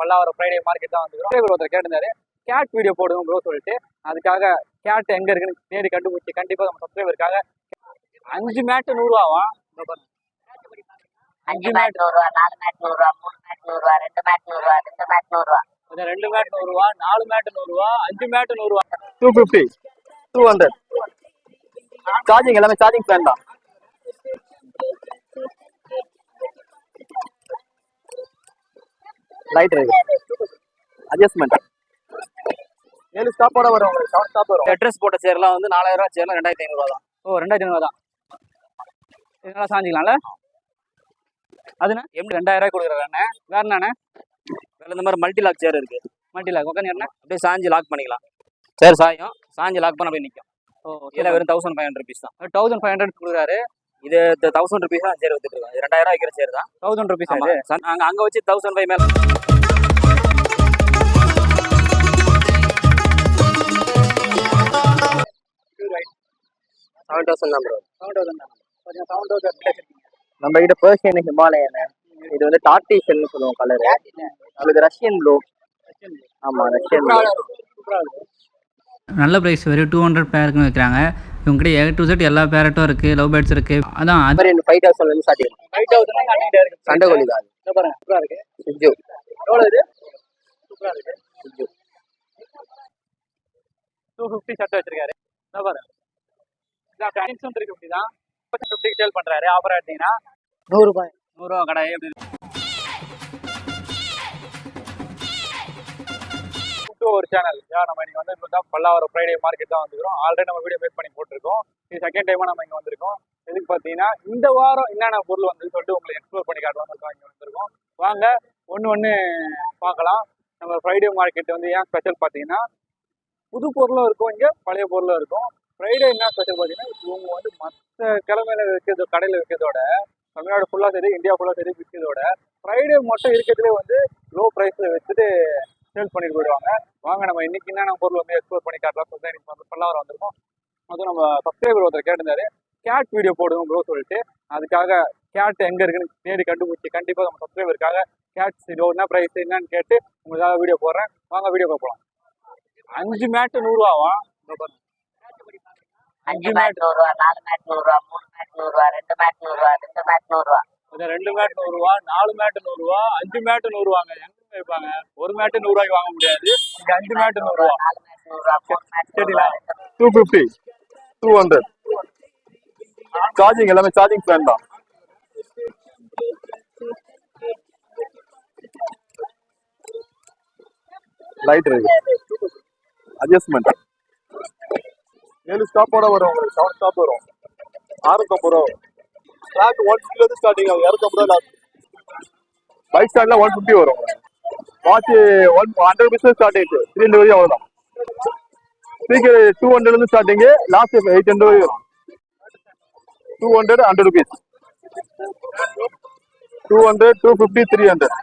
Pallavaram Friday market தான் வந்துருக்கோம் இவர் ஒருத்தர் கேட்டிருந்தாரு கேட் வீடியோ போடுவோம் ப்ரோ சொல்லிட்டு அதுக்காக கேட் எங்க இருக்குன்னு தேடி கண்டுபிடிச்சி கண்டிப்பா நம்ம சப்ஸ்கிரைபருக்காக அஞ்சு மேட்டு நூறுரூவாவா அஞ்சு மேட் நூறுரூவா நாலு மேட் நூறுரூவா மூணு மேட் நூறுரூவா ரெண்டு மேட் நூறுரூவா ரெண்டு மேட் நூறுரூவா ரெண்டு மேட் நூறுரூவா நாலு மேட்டு நூறுரூவா அஞ்சு மேட்டு நூறுரூவா two fifty two hundred charging எல்லாமே சார்ஜிங் ஃபேன் தான். லைட் இருக்கு அட்ஜஸ்ட்மெண்ட் ஏழு ஸ்டாப்போட வரும். உங்களுக்கு செவன் ஸ்டாப் வரும். அட்ரஸ் போட்ட சேர்லாம் வந்து நாலாயிரம் ரூபா சேர்லாம் ரெண்டாயிரத்தி ஐநூறுவா தான். ஓ ரெண்டாயிரத்தி ஐநூறுவா தான். இது நல்லா சாஞ்சிக்கலாம்ல அதுண்ணே எப்படி ரெண்டாயிரம் ரூபாய் கொடுக்குறாண்ணே வேற என்னண்ணே வேற இந்த மாதிரி மல்டி லாக் சேர் இருக்கு. மல்டியில் உட்காந்து என்ன? அப்படியே சாஞ்சி லாக் பண்ணிக்கலாம். சேர் சாயும் சாஞ்சி லாக் பண்ண அப்படியே நிற்கும் ஓ இதில் வெறும் தௌசண்ட் ஃபைவ் ஹண்ட்ரட் ருபீஸ் தான். தௌசண்ட் ஃபைவ் ஹண்ட்ரட் கொடுக்குறாரு. இது தௌசண்ட் ருபீஸ் தான் சேர் வித்துட்டு இருக்கோம் இது ரெண்டாயிரம் வைக்கிற சேர் தான். தௌசண்ட் ருபீஸ் அங்க அங்க வச்சு தௌசண்ட் ஃபைவ் மேல செவன் தௌசண்ட் தான் ப்ரோ செவன் தௌசண்ட் தான். கொஞ்சம் செவன் தௌசண்ட் நம்ம கிட்ட பர்ஷியன் ஹிமாலயன் இது வந்து டார்டிஷன் சொல்லுவோம் கலர் நம்மளுக்கு ரஷ்யன் ப்ளூ ஆமா ரஷ்யன் நல்ல ப்ரைஸ் வெறும் டூ ஹண்ட்ரட் பேருக்குன்னு வைக்கிறாங்க. இவங்ககிட்ட ஏ டு செட் எல்லா பேரட்டும் இருக்குது லவ் பேர்ட்ஸ் இருக்குது அதான் அது. மாதிரி ஃபைவ் தௌசண்ட்ல இருந்து ஸ்டார்ட் ஃபைவ் தௌசண்ட் இருக்கு சண்டை கோழி தான். சூப்பரா இருக்கு. சிஜு எவ்வளோ இது? சூப்பரா இருக்கு. டூ ஃபிஃப்டி ஷர்ட் வச்சிருக்காரு. பாருங்க. இதான் டைம்ஸும் த்ரீ ஃபிஃப்டி தான் ஃபிஃப்டி சேல் பண்றாரு ஆஃபர் எடுத்தீங்கன்னா. நூறுபாய். நூறுரூவா கடை எப்படி ஒரு சேனல் யா நம்ம இன்னைக்கு வந்து இப்போ தான் பல்லாவரம் ஃப்ரைடே மார்க்கெட் தான் வந்துருக்கோம் ஆல்ரெடி நம்ம வீடியோ மேக் பண்ணி போட்டிருக்கோம். இது செகண்ட் டைமாக நம்ம இங்கே வந்திருக்கோம். எதுக்கு பார்த்தீங்கன்னா இந்த வாரம் என்னென்ன பொருள் வந்து சொல்லிட்டு உங்களுக்கு எக்ஸ்ப்ளோர் பண்ணி காட்டுவோம் சொல்லிட்டு இங்கே வந்திருக்கோம். வாங்க ஒன்று ஒன்று பார்க்கலாம். நம்ம ஃப்ரைடே மார்க்கெட் வந்து ஏன் ஸ்பெஷல் பார்த்தீங்கன்னா புது பொருளும் இருக்கும் இங்கே பழைய பொருளும் இருக்கும். ஃப்ரைடே என்ன ஸ்பெஷல் பார்த்தீங்கன்னா இவங்க வந்து மற்ற கிழமையில விற்கிறது கடையில் விற்கிறதோட தமிழ்நாடு ஃபுல்லாக சரி இந்தியா ஃபுல்லாக சரி விற்கிறதோட ஃப்ரைடே மட்டும் இருக்கிறதுலே வந்து லோ ப்ரைஸில் வச்சுட்டு சேல் பண்ணிட்டு போயிடுவாங்க. வாங்க நம்ம இன்னைக்கு என்னென்ன பொருள் வந்து எக்ஸ்ப்ளோர் பண்ணி காட்டலாம் சொல்லி இன்னைக்கு வந்து பல்லாவரம் வந்திருக்கோம். அதுவும் நம்ம சப்ஸ்கிரைபர் ஒருத்தர் கேட்டிருந்தாரு. கேட் வீடியோ போடுவோம் ப்ரோ சொல்லிட்டு. அதுக்காக கேட் எங்கே இருக்குன்னு தேடி கண்டுபிடிச்சி கண்டிப்பாக நம்ம சப்ஸ்கிரைபருக்காக கேட் இது என்ன ப்ரைஸ் என்னன்னு கேட்டு உங்களுக்காக வீடியோ போடுறேன். வாங்க வீடியோ பார்க்கலாம் அஞ்சு மேட்டு நூறுரூவாவா அஞ்சு மேட் நூறுரூவா நாலு மேட் நூறுரூவா மூணு மேட் நூறுரூவா ரெண்டு மேட் நூறுரூவா ரெண்டு மேட் நூறுரூவா கொஞ்சம் ரெண்டு மேட்டு நூறுரூவா நாலு மேட்டு நூறுரூவா அஞ்சு மேட்டு நூறுவாங்க எங்க வைப்பாங்க ஒரு மேட்டு நூறுரூவாய்க்கு வாங்க முடியாது இங்க அஞ்சு மேட் நூறுரூவா மேட் சரிங்களா two fifty two hundred charging எல்லாமே சார்ஜிங் ஃபேன் தான் லைட் இருக்கு அட்ஜஸ்ட்மெண்ட் ஏழு ஸ்டாப்போட வரும். உங்களுக்கு செவன் ஸ்டாப் வரும். ஆறுநூத்தம்பது ரூபா ஸ்டாக் ஒன் ஃபிஃப்டில இருந்து ஸ்டார்டிங் ஆகும் இரநூத்தம்பது ரூபா பைக் ஸ்டாண்ட்ல ஒன் ஃபிஃப்டி வரும். Watch one hundred rupees start ஆயிடுச்சு. த்ரீ ஹண்ட்ரட் வரையும் அவ்வளோதான் ஸ்பீக்கர் டூ ஹண்ட்ரட்ல இருந்து ஸ்டார்டிங் லாஸ்ட் எயிட் ஹண்ட்ரட் வரையும் வரும். Two hundred hundred rupees two hundred two fifty three hundred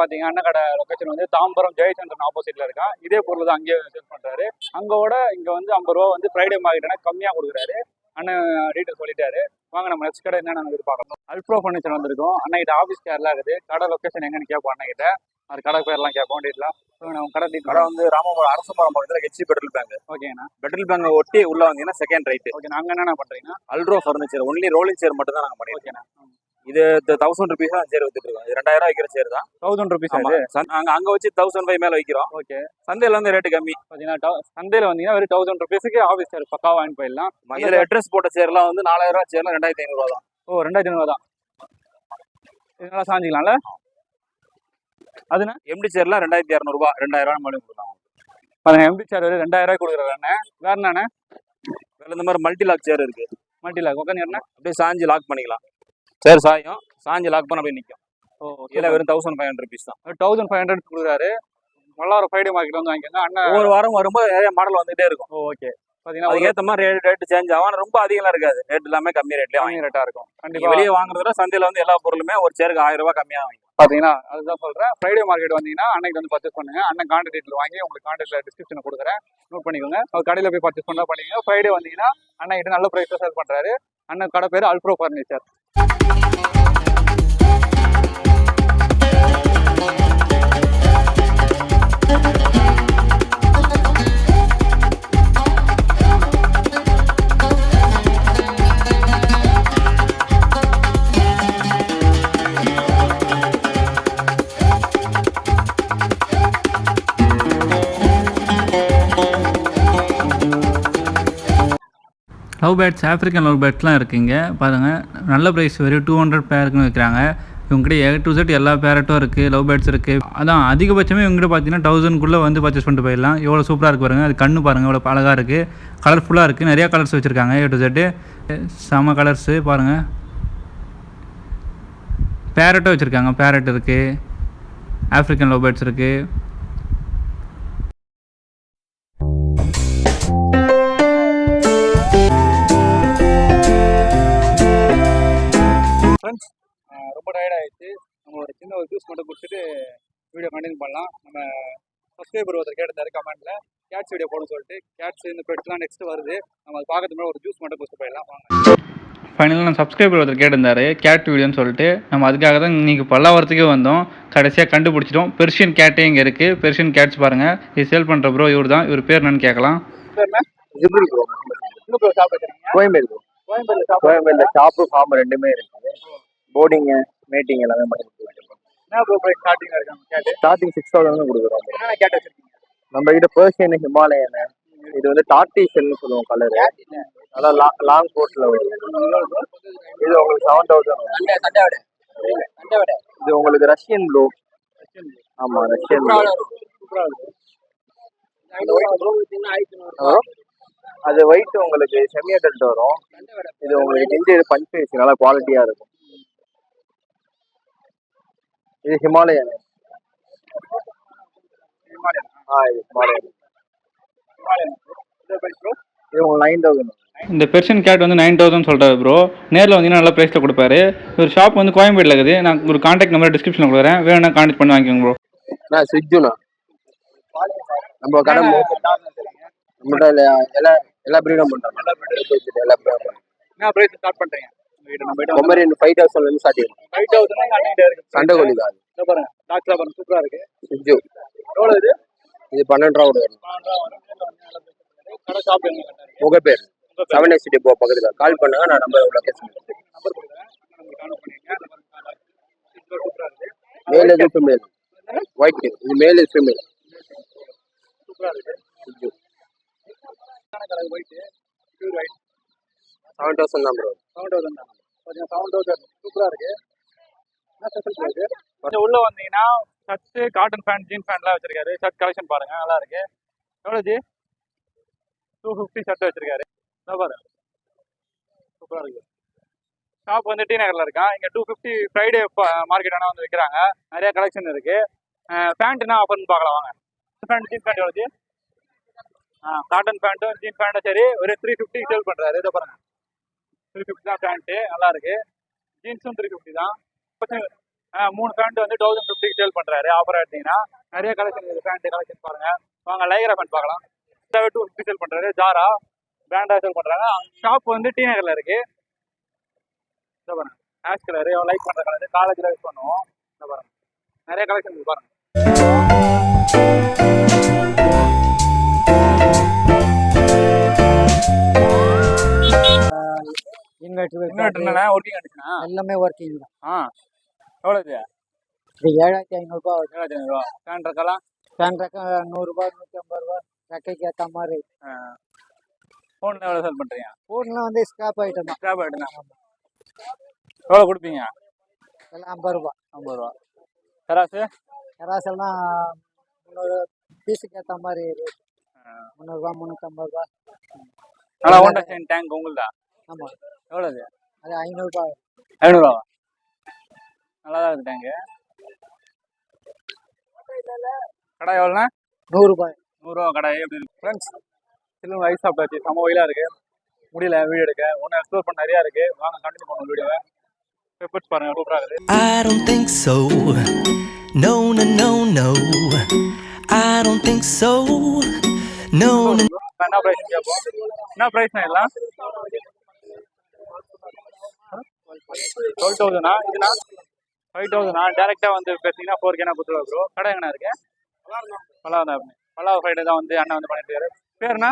பாத்தீங்க அண்ணன் கடை லொகேஷன் வந்து தாம்பரம் ஜெயச்சந்திரன் ஆப்போசிட்ல இருக்கா இதே பொருள் தான் அங்கேயே சேல் பண்றாரு. அங்கோட இங்க வந்து ஐம்பது ரூபா வந்து ஃப்ரைடே மார்க்கெட்னா கம்மியா கொடுக்குறாரு. அண்ணன் டீட்டெயில் சொல்லிட்டாரு. வாங்க நம்ம நெக்ஸ்ட் கடை என்னென்ன எதிர்பார்க்கணும் அல்ட்ரோ ஃபர்னிச்சர் வந்திருக்கோம். அண்ணன் கிட்ட ஆஃபீஸ் கேர்லாம் இருக்குது. கடை லொகேஷன் எங்கன்னு கேட்போம் அண்ணன் கிட்ட. அது கடை பேர்லாம் கேட்போம் டீட்டெயிலாம் நம்ம கடை கடை வந்து ராமபுரம் அரசு மரம் பக்கத்துல ஹெச்சி பெட்ரோல் பேங்க் ஓகேண்ணா பெட்ரோல் பேங்க் ஒட்டி உள்ள வந்தீங்கன்னா செகண்ட் ரைட் ஓகே நாங்க என்னென்ன பண்றீங்கன்னா அல்ட்ரோ ஃபர்னிச்சர் ஒன்லி ரோலிங் சேர் மட்டும் தான் நாங்க பண்ணிருக்கோம். ஓகேண்ணா இது தௌசண்ட் ருபீஸ் தான் சேர் வித்துட்டு இருக்கோம் இது ரெண்டாயிரம் வைக்கிற சேர் தான். தௌசண்ட் ருபீஸ் சந்த்- அங்க வச்சு தௌசண்ட் ஃபைவ் மேல வைக்கிறோம். ஓகே. சந்தையில வந்து ரேட்டு கம்மி. பார்த்தீங்கன்னா சந்தையில் வந்தீங்கன்னா வெறும் தௌசண்ட் ருபீஸுக்கு ஆஃபீஸ் சார் பக்கா வாங்கி போயிடலாம். இதுல அட்ரஸ் போட்ட சேர்லாம் வந்து நாலாயிரம் ரூபா சேர்லாம் ரெண்டாயிரத்தி ஐநூறு ரூபா தான். ஓ ரெண்டாயிரத்தி ஐநூறுவா தான். இது நல்லா சாஞ்சிக்கலாம்ல அதுண்ணா எம்டி சேர்லாம் ரெண்டாயிரத்தி இரநூறுபா ரெண்டாயிரம் ரூபா கொடுக்கலாம் பாருங்க எம்பி சார் வெறும் ரெண்டாயிரம் ரூபாய் கொடுக்குறாரு அண்ணன் வேற என்னண்ணே? வேற இந்த மாதிரி மல்டி லாக் சேர் இருக்கு. மல்டியில் உட்காந்து என்ன அப்படியே சாஞ்சி லாக் பண்ணிக்கலாம். சேர் சாயும் சாஞ்சி லாக் பண்ண அப்படியே நிற்கும் ஓ இதில் வெறும் தௌசண்ட் ஃபைவ் ஹண்ட்ரட் ருபீஸ் தான். தௌசண்ட் ஃபைவ் ஹண்ட்ரட் கொடுக்குறாரு. மல்லாரம் ஃப்ரைடே மார்க்கெட் வந்து வாங்கிக்கோங்க. அண்ணன் ஒவ்வொரு வாரம் வரும்போது நிறைய மாடல் வந்துகிட்டே இருக்கும். ஓகே பாத்தீங்கன்னா ஒரு அதுக்கேற்ற மாதிரி ரேட் ரேட் சேஞ்ச் ஆகும். ரொம்ப அதிகம்லாம் இருக்காது. ரேட் எல்லாமே கம்மி ரேட்லேயே வாங்கி கம்மி ரேட்டா இருக்கும். நீங்க கண்டிப்பா. வெளியே வாங்குறதுல சந்தையில வந்து எல்லா பொருளுமே ஒரு சேருக்கு ஆயிரம் ரூபாய் கம்மியா வாங்கி பாத்தீங்கன்னா அதுதான் சொல்றேன். ஃப்ரைடே மார்க்கெட் வந்தீங்கன்னா அன்னைக்கு வந்து பர்ச்சேஸ் பண்ணுங்க. அண்ணன் கான்டாக்ட் டீட்டெயில் வாங்கி உங்களுக்கு கான்டாக்ட்ல டிஸ்கிரிப்ஷன் கொடுக்குறேன். நோட் பண்ணிக்கோங்க. அவர் கடையில போய் பர்ச்சேஸ் பண்ணா பண்ணிக்கோங்க. ஃப்ரைடே வந்தீங்கன்னா அண்ணன் கிட்ட நல்ல பிரைஸ்ல சேல் பண்றாரு. அண்ணன் கடை பேரு அல்ப்ரோ furniture love birds African love பேட்ஸ்லாம் இருக்குங்க. பாருங்கள் நல்ல ப்ரைஸ் வெறும் டூ ஹண்ட்ரட் பேருக்குன்னு விற்கிறாங்க இவங்ககிட்ட ஏ டு செட் எல்லா பேரட்டும் இருக்குது லவ் பேர்ட்ஸ் இருக்குது அதான் அதிகபட்சமே இவங்ககிட்ட பார்த்தீங்கன்னா தௌசண்ட்குள்ளே வந்து பர்ச்சேஸ் பண்ணிட்டு போயிடலாம். எவ்வளோ சூப்பராக இருக்குது பாருங்கள் அது கண்ணு பாருங்கள் எவ்வளோ அழகாக இருக்குது கலர்ஃபுல்லாக இருக்குது நிறையா கலர்ஸ் வச்சுருக்காங்க ஏ டு செட்டு செம கலர்ஸு பாருங்கள் பேரட்டும் வச்சுருக்காங்க. பேரட் இருக்குது ஆஃப்ரிக்கன் லவ் பேர்ட்ஸ் இருக்குது ஃப்ரெண்ட்ஸ் ரொம்ப டயர்ட் ஆயிடுச்சு. நம்ம ஒரு சின்ன ஒரு ஜூஸ் மட்டும் குடிச்சிட்டு வீடியோ கண்டினியூ பண்ணலாம். நம்ம சப்ஸ்கிரைபர் ஒருத்தர் கேட்டிருந்தாரு கமெண்ட்ல கேட்ஸ் வீடியோ போடணும்னு சொல்லிட்டு. கேட்ஸ் இந்த பெட்ஸ்லாம் நெக்ஸ்ட் வருது. நம்ம அது பார்க்கறது முன்னாடி ஒரு ஜூஸ் மட்டும் குடிச்சிட்டு போயிடலாம் வாங்க. ஃபைனலாக நம்ம சப்ஸ்கிரைபர் ஒருத்தர் கேட்டிருந்தாரு கேட் வீடியோன்னு சொல்லிட்டு. நம்ம அதுக்காக தான் இன்றைக்கி பல்லாவரத்துக்கே வந்தோம். கடைசியாக கண்டுபிடிச்சிட்டோம். பெர்ஷியன் கேட்டே இங்கே இருக்குது பெர்ஷியன் கேட்ஸ் பாருங்கள் இது சேல் பண்ணுற ப்ரோ இவர் தான் இவர் பேர் என்னன்னு கேட்கலாம். கோயம்பேடு ப்ரோ கோயம்பேடுல ஷாப்பு ஃபார்ம் ரெண்டுமே இருக்கு. போர்டிங்கு மீட்டிங் எல்லாமே பண்ணி கேட்டு ஸ்டார்டிங் சிக்ஸ் தௌசண்ட் கொடுக்குறோம் நம்ம கிட்ட பர்ஷியன் ஹிமாலயன் இது வந்து டார்டிஷல்னு சொல்லுவோம் கலர் நல்லா லாங் கோட்ல வரும். இது உங்களுக்கு செவன் தௌசண்ட் இது உங்களுக்கு ரஷ்யன் ப்ளூ ஆமா ரஷ்யன் ப்ளூ அது ஒயிட் உங்களுக்கு செமி அடல்ட் வரும் இது உங்களுக்கு நெஞ்சு பஞ்ச் நல்லா குவாலிட்டியா இருக்கும். இது ஹிமாலயன். ஆ இது ஹிமாலயன். இது உங்களுக்கு நைன் தௌசண்ட் இந்த பெர்ஷியன் கேட் வந்து நைன் தௌசண்ட் சொல்கிறாரு ப்ரோ நேரில் வந்தீங்கன்னா நல்ல ப்ரைஸில் கொடுப்பாரு. ஒரு ஷாப் வந்து கோயம்பேட்டில் இருக்குது. நான் ஒரு காண்டாக்ட் நம்பர் டிஸ்கிரிப்ஷனில் கொடுக்குறேன். வேணும்னா காண்டாக்ட் பண்ணி வாங்கிக்கோங்க ப்ரோ நான் ஸ்விட்ஜுண்ணா நம்ம கடை நம்மகிட்ட எல்லா எல்லா பிரீடும் பண்ணுறோம் எல்லா பிரீடும் என்ன ப்ரைஸ் ஸ்டார்ட் பண்றீங்க? பொம்மரியன் ஃபைவ் தௌசண்ட்லேருந்து ஸ்டார்ட் ஆகும் ஃபைவ் தௌசண்ட் சண்டை கோழி தான் பாருங்க டாக்டர் பாருங்க சூப்பரா இருக்கு. ஸ்விட்ஜு எவ்வளவு இது? இது பன்னெண்டு ரூபா வரும். கடை ஷாப் எங்க கரெக்டா இருக்கு? உங்க பேர் செவன் எஸ் டிப்போ பக்கத்தில். கால் பண்ணுங்க நான் நம்பர் லொக்கேஷன் நம்பர் நம்பர் மேல் இது ஃபீமேல் ஒயிட் இது மேல் இது ஃபீமேல் செவன் தௌசண்ட் தான் ப்ரோ செவன் தௌசண்ட் தான் செவன் தௌசண்ட் சூப்பரா இருக்கு. கொஞ்சம் உள்ள வந்தீங்கன்னா ஷர்ட்ஸ் காட்டன் பேண்ட் ஜீன் பேண்ட்லாம் வச்சிருக்காரு. ஷர்ட் கலெக்ஷன் பாருங்க நல்லா இருக்கு. எவ்வளோ ஜி? டூ ஃபிஃப்டி ஷர்ட் வச்சிருக்காரு. பாருங்க. சூப்பரா இருக்கு. ஷாப் வந்து டி நகர்ல இருக்கான் இங்க டூ ஃபிஃப்டி ஃப்ரைடே மார்க்கெட் ஆனால் வந்து விற்கிறாங்க நிறைய கலெக்ஷன் இருக்கு. பேண்ட்னா ஆஃபர்னு பார்க்கலாம் வாங்க. பேண்ட் ஜீன் பேண்ட் எவ்வளோ ஜி? காட்டன் பேண்ட்டும் ஜீன் பேண்ட்டும் சரி ஒரு த்ரீ ஃபிஃப்டி சேல் பண்ணுறாரு இதை பாருங்க. த்ரீ ஃபிஃப்டி தான் பேண்ட்டு நல்லா இருக்கு. ஜீன்ஸும் த்ரீ ஃபிஃப்டி தான் ஆ, மூணு பேண்ட் வந்து தௌசண்ட் ஃபிஃப்டிக்கு சேல் பண்றாரு ஆஃபர் எடுத்தீங்கன்னா. நிறைய கலெக்ஷன் இருக்குது பேண்ட் கலெக்ஷன் பாருங்க. வாங்க லைகரா பேண்ட் பார்க்கலாம். டூ ஃபிஃப்டி சேல் பண்றாரு ஜாரா. பிராண்டா சேல் பண்றாங்க. ஷாப் வந்து டி நகர்ல இருக்கு. இதை பாருங்க. ஆஷ் கலர் லைக் பண்ற கலர் காலேஜில் யூஸ் பண்ணுவோம். பாருங்க. நிறைய கலெக்ஷன் இருக்கு பாருங்க. இன்வெர்டர் இன்வெர்டர் என்னன்னா ஒர்க்கிங் அடிச்சுனா எல்லாமே ஒர்க்கிங் தான். ஆ. எவ்வளோ இது ஏழாயிரத்தி ஐநூறுரூபா வருது ஏழாயிரத்தி ஃபேன் இருக்கலாம் ஃபேன் ரக்கம் நூறுரூபா நூற்றி ஐம்பது ரூபா ரெக்கைக்கு ஏற்ற மாதிரி. ஃபோன் எவ்வளோ சேல் பண்ணுறீங்க ஃபோன்லாம் வந்து ஸ்கிராப் ஐட்டம் தான். ஸ்கிராப் ஆகிட்டுனா எவ்வளோ கொடுப்பீங்க? எல்லாம் ஐம்பது ரூபா ஐம்பது ரூபா சராசு கராசெல்லாம் முந்நூறு பீஸுக்கு ஏற்ற மாதிரி rate. முந்நூறுரூவா முந்நூற்றம்பது ரூபா நல்லா ஹோண்டா ஷைன் டேங்க் உங்களுதா? ஆமாம் எவ்வளோ அது ஐநூறுரூபா ஐநூறுரூவா நல்லா தான் இருக்கு டேங்கு கடை எவ்வளோண்ணா நூறுரூபா நூறுரூவா கடை எப்படி இருக்கு? ஃப்ரெண்ட்ஸ் சின்ன ஐஸ் சாப்பிட்டாச்சு. செம வெயிலாக இருக்கு. முடியல வீடியோ எடுக்க. ஒன்றும் எக்ஸ்ப்ளோர் பண்ண நிறையா இருக்கு. வாங்க கண்டினியூ பண்ணுவோம் வீடியோவை. பெப்பர்ஸ் பாருங்க சூப்பராக இருக்குது. I don't think so. No, no, no, no. I don't think so. No, no. என்ன ப்ரைஸ் கேட்போம். என்ன ப்ரைஸ்ண்ணா எல்லாம்? டுவெல் தௌசண்டா இதுனா? ஃபைவ் தௌசண்டா டேரெக்டாக வந்து பேசிங்கன்னா ஃபோர் கேனா கொடுத்துருவா ப்ரோ கடை எங்கண்ணா இருக்கு? பல்லாவ் தான் பல்லாவ் ஃப்ரைடே தான் வந்து அண்ணன் வந்து பண்ணிட்டு இருக்காரு பேருண்ணா?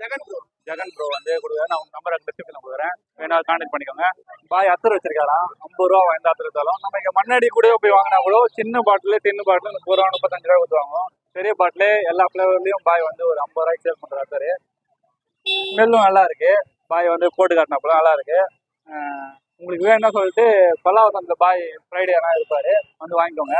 ஜெகன் ப்ரோ ஜெகன் ப்ரோ வந்து கொடுக்குறேன் நான் உங்கள் நம்பர் டிஸ்கிரிப்ஷனில் கொடுக்குறேன். வேணா கான்டாக்ட் பண்ணிக்கோங்க. பாய் அத்தர் வச்சிருக்காராம் ஐம்பது ரூபா வாய்ந்த அத்தர் இருந்தாலும் நம்ம இங்கே மண்ணாடி கூட போய் வாங்கினா கூட சின்ன பாட்டில் டின்னு பாட்டில் முப்பது ரூபா முப்பத்தஞ்சு ரூபா கொடுத்துருவாங்க பெரிய பாட்டிலே எல்லா ஃப்ளேவர்லையும் பாய் வந்து ஒரு ஐம்பது ரூபாய்க்கு சேல் பண்ணுற அத்தர். ஸ்மெல்லும் நல்லா இருக்கு. பாய் வந்து போட்டு காட்டினாப்புல நல்லா இருக்கு. உங்களுக்கு வேணும்னா சொல்லிட்டு பல்லாவரத்தில் பாய் ஃப்ரைடே ஆனால் இருப்பாரு. வந்து வாங்கிக்கோங்க.